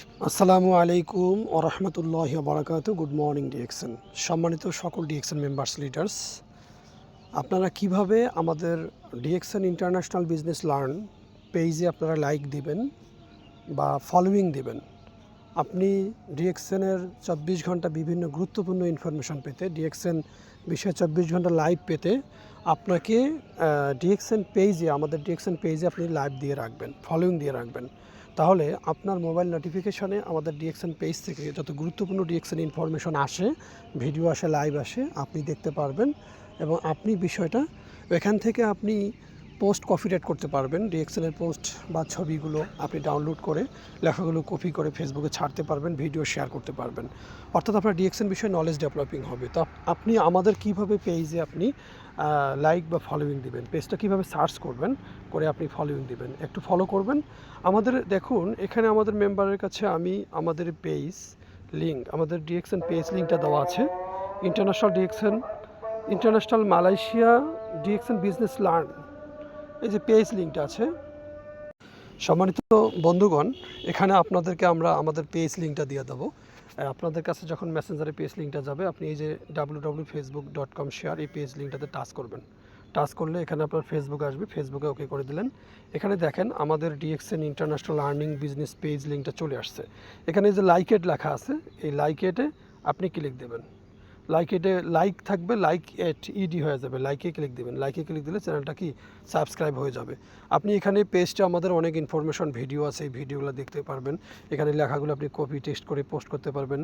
আসসালামু আলাইকুম ও রহমতুল্লাহ বারাকাত good morning DXN সম্মানিত সকল ডিএক্সএন মেম্বার্স লিডার্স আপনারা কীভাবে আমাদের ডিএক্সএন ইন্টারন্যাশনাল বিজনেস লার্ন পেজে আপনারা লাইক দিবেন বা ফলোয়িং দিবেন? আপনি ডিএক্সএনের চব্বিশ ঘণ্টা বিভিন্ন গুরুত্বপূর্ণ ইনফরমেশন পেতে ডিএক্সএন বিষয়ে চব্বিশ ঘণ্টা লাইভ পেতে আপনাকে ডিএক্সএন পেজে আমাদের ডিএক্সএন পেজে আপনি লাইভ দিয়ে রাখবেন ফলোয়িং দিয়ে রাখবেন। তাহলে আপনার মোবাইল নোটিফিকেশনে আমাদের ডিএক্সএন পেজ থেকে যত গুরুত্বপূর্ণ ডিএক্সএন ইনফরমেশন আসে ভিডিও আসে লাইভ আসে, আপনি দেখতে পারবেন এবং আপনি বিষয়টা এখান থেকে আপনি পোস্ট কপি রেট করতে পারবেন। ডিএক্সএনের পোস্ট বা ছবিগুলো আপনি ডাউনলোড করে লেখাগুলো কপি করে ফেসবুকে ছাড়তে পারবেন ভিডিও শেয়ার করতে পারবেন। অর্থাৎ আপনার ডিএক্সএন বিষয়ে নলেজ ডেভেলপিং হবে। তো আপনি আমাদের কীভাবে পেজে আপনি লাইক বা ফলোয়িং দিবেন? পেজটা কীভাবে সার্চ করবেন? করে আপনি ফলোয়িং দিবেন। একটু ফলো করবেন। আমাদের দেখুন, এখানে আমাদের মেম্বারের কাছে আমি, আমাদের পেজ লিঙ্ক আমাদের ডিএক্সএন পেজ লিঙ্কটা দেওয়া আছে। International DXN international Malaysia DXN business learn এই যে পেজ লিঙ্কটা আছে। সম্মানিত বন্ধুগণ, এখানে আপনাদেরকে আমরা আমাদের পেজ লিঙ্কটা দিয়ে দেবো। আপনাদের কাছে যখন মেসেঞ্জারে পেজ লিঙ্কটা যাবে, আপনি এই যে W W facebook dot com share এই পেজ লিঙ্কটাতে টাচ করবেন। টাচ করলে এখানে আপনার ফেসবুক আসবে ফেসবুকে ওকে করে দিলেন। এখানে দেখেন আমাদের DXN international earning business page লিঙ্কটা চলে আসছে। এখানে যে লাইকেট লেখা আছে, এই লাইকেটে আপনি ক্লিক দেবেন। লাইকেটে লাইক থাকবে লাইক এট ইডি হয়ে যাবে। লাইকে ক্লিক দেবেন। লাইকে ক্লিক দিলে চ্যানেলটা কি সাবস্ক্রাইব হয়ে যাবে। আপনি এখানে পেজটা আমাদের অনেক ইনফরমেশন ভিডিও আছে, এই ভিডিওগুলো দেখতে পারবেন। এখানে লেখাগুলো আপনি কপি টেস্ট করে পোস্ট করতে পারবেন।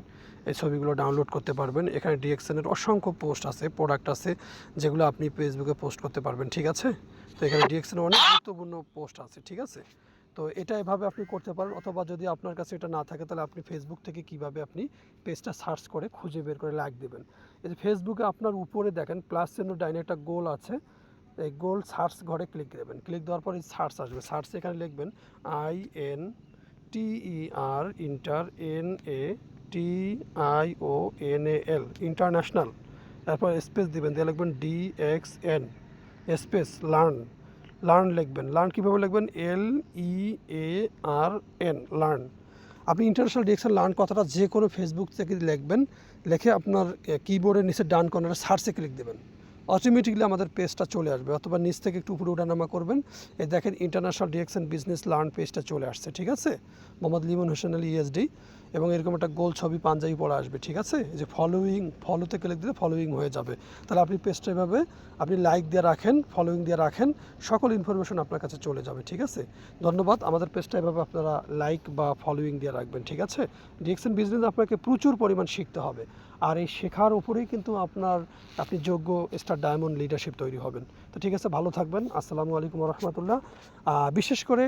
এই ছবিগুলো ডাউনলোড করতে পারবেন। এখানে ডিএক্সএনের অসংখ্য পোস্ট আছে প্রোডাক্ট আছে, যেগুলো আপনি ফেসবুকে পোস্ট করতে পারবেন। ঠিক আছে? তো এখানে ডিএক্সএনের অনেক গুরুত্বপূর্ণ পোস্ট আছে। ঠিক আছে? তো এটা এভাবে আপনি করতে পারেন অথবা যদি আপনার কাছে এটা না থাকে তাহলে আপনি ফেসবুক থেকে কীভাবে আপনি পেজটা সার্চ করে খুঁজে বের করে লাইক দেবেন। এই যে ফেসবুকে আপনার উপরে দেখেন প্লাস চিহ্ন ডাইনে একটা গোল আছে, এই গোল সার্চ ঘরে ক্লিক দেবেন। ক্লিক দেওয়ার পরে সার্চ আসবে। সার্চ এখানে লিখবেন I N T E R inter N A T I O N A L international তারপর স্পেস দিবেন, দিয়ে লিখবেন D X N space learn learn লিখবেন। লার্ন কীভাবে লিখবেন? L E A R N learn আপনি ইন্টারন্যাশনাল ডিরেকশন লার্ন কথাটা যে কোনো ফেসবুক থেকে লিখবেন, লিখে আপনার কিবোর্ডের নিচে ডান কর্নারে সার্চে ক্লিক দেবেন। অটোমেটিকলি আমাদের পেজটা চলে আসবে। অথবা নিচ থেকে একটু উপরে ওঠানামা করবেন। এই দেখেন ইন্টারন্যাশনাল ডিরেকশন বিজনেস লার্ন পেজটা চলে আসছে, ঠিক আছে? মোহাম্মদ লিমন হোসেন আলী ইএসডি এবং এরকম একটা গোল ছবি পাঞ্জাবি পড়া আসবে, ঠিক আছে? যে ফলোয়িং ফলোতে ক্লিক দিলে ফলোয়িং হয়ে যাবে। তাহলে আপনি পেজটা এভাবে আপনি লাইক দিয়ে রাখেন ফলোয়িং দিয়ে রাখেন, সকল ইনফরমেশন আপনার কাছে চলে যাবে, ঠিক আছে? ধন্যবাদ, আমাদের পেজটা এভাবে আপনারা লাইক বা ফলোয়িং দিয়ে রাখবেন, ঠিক আছে? ডিএক্সএন বিজনেস আপনাকে প্রচুর পরিমাণ শিখতে হবে। আর এই শেখার উপরেই কিন্তু আপনার আপনি যোগ্য স্টার ডায়মন্ড লিডারশিপ তৈরি হবেন। তো ঠিক আছে, ভালো থাকবেন। আসসালামু আলাইকুম রহমতুল্লাহ। বিশেষ করে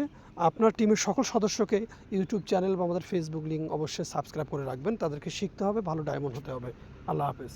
আপনার টিমের সকল সদস্যকে ইউটিউব চ্যানেল বা আমাদের ফেসবুক লিঙ্ক অবশ্যই সাবস্ক্রাইব করে রাখবেন। তাদেরকে শিখতে হবে, ভালো ডায়মন্ড হতে হবে। আল্লাহ হাফেজ।